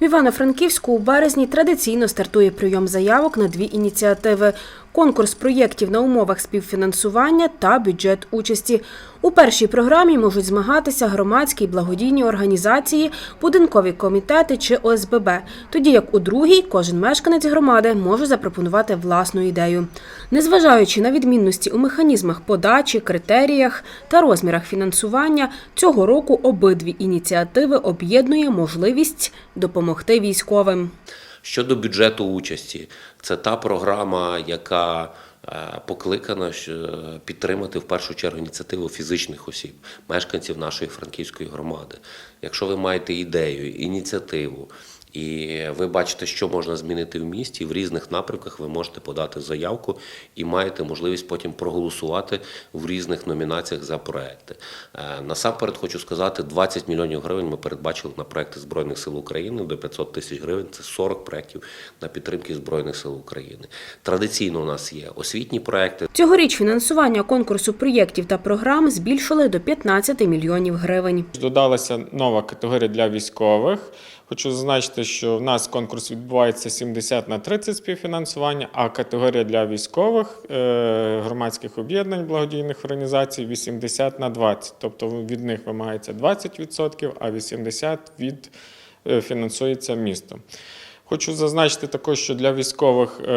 В Івано-Франківську у березні традиційно стартує прийом заявок на дві ініціативи: конкурс проєктів на умовах співфінансування та бюджет участі. У першій програмі можуть змагатися громадські й благодійні організації, будинкові комітети чи ОСББ. Тоді як у другій кожен мешканець громади може запропонувати власну ідею. Незважаючи на відмінності у механізмах подачі, критеріях та розмірах фінансування, цього року обидві ініціативи об'єднує можливість допомогти військовим. Щодо бюджету участі, це та програма, яка е, покликана підтримати в першу чергу ініціативу фізичних осіб, мешканців нашої франківської громади. Якщо ви маєте ідею, ініціативу, і ви бачите, що можна змінити в місті, в різних напрямках ви можете подати заявку і маєте можливість потім проголосувати в різних номінаціях за проекти. Е, Насамперед хочу сказати, 20 мільйонів гривень ми передбачили на проекти Збройних сил України до 500 тисяч гривень. Це 40 проєктів на підтримки Збройних сил України. Традиційно у нас є освітні проекти, Цьогоріч фінансування конкурсу проєктів та програм збільшили до 15 мільйонів гривень. Додалася нова категорія для військових. Хочу зазначити, що в нас конкурс відбувається 70 на 30 співфінансування, а категорія для військових е, громадських об'єднань, благодійних організацій 80 на 20. Тобто від них вимагається 20%, а 80% від е, фінансується містом. Хочу зазначити також, що для військових е,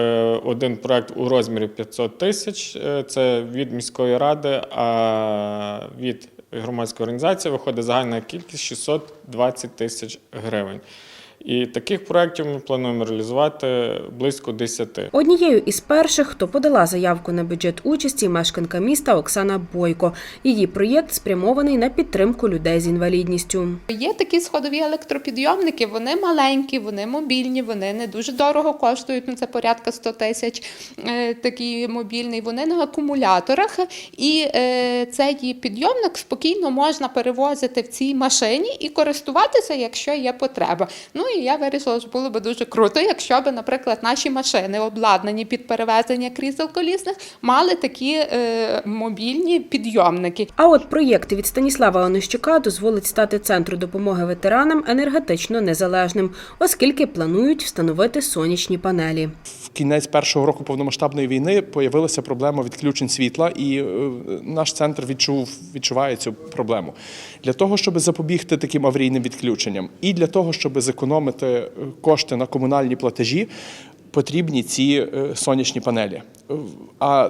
один проект у розмірі 500 тисяч е, це від міської ради, а від громадської організації виходить загальна кількість 620 тисяч гривень. І таких проєктів ми плануємо реалізувати близько 10. Однією із перших, хто подала заявку на бюджет участі, мешканка міста Оксана Бойко. Її проєкт спрямований на підтримку людей з інвалідністю. Є такі сходові електропідйомники, вони маленькі, вони мобільні, вони не дуже дорого коштують. Ну це порядка 100 тисяч. е, Такий мобільний. Вони на акумуляторах, і е, цей підйомник спокійно можна перевозити в цій машині і користуватися, якщо є потреба. Ну і я вирішила, що було би дуже круто, якщо б, наприклад, наші машини обладнані під перевезення крісел колісних, мали такі е, мобільні підйомники. А от проєкт від Станіслава Онищука дозволить стати центру допомоги ветеранам енергетично незалежним, оскільки планують встановити сонячні панелі. В кінець першого року повномасштабної війни появилася проблема відключень світла, і е, наш центр відчув відчуває цю проблему. Для того, щоб запобігти таким аварійним відключенням, і для того, щоб зекономити е, кошти на комунальні платежі, потрібні ці е, сонячні панелі. Е, А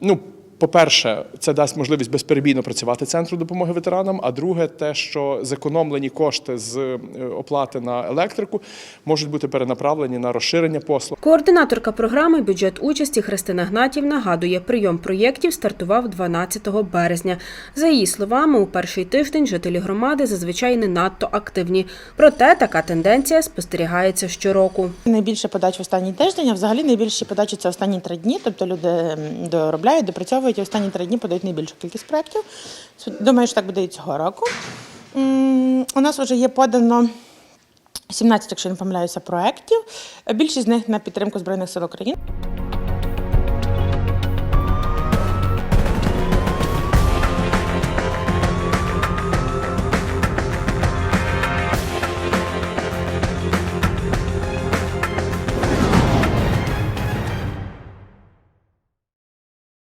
ну. По-перше, це дасть можливість безперебійно працювати центру допомоги ветеранам. А друге, те, що зекономлені кошти з е, оплати на електрику можуть бути перенаправлені на розширення послуг. Координаторка програми бюджет участі Христина Гнатів нагадує, прийом проєктів стартував 12 березня. За її словами, у перший тиждень жителі громади зазвичай не надто активні. Проте така тенденція спостерігається щороку. Найбільше подач в останній тиждень, а взагалі найбільші подачі це останні три дні. Тобто люди доробляють, допрацьовують і останні три дні подають найбільшу кількість проєктів. Думаю, що так буде і цього року. У нас вже є подано 17, якщо не помиляюся, проєктів. Більшість з них на підтримку Збройних сил України.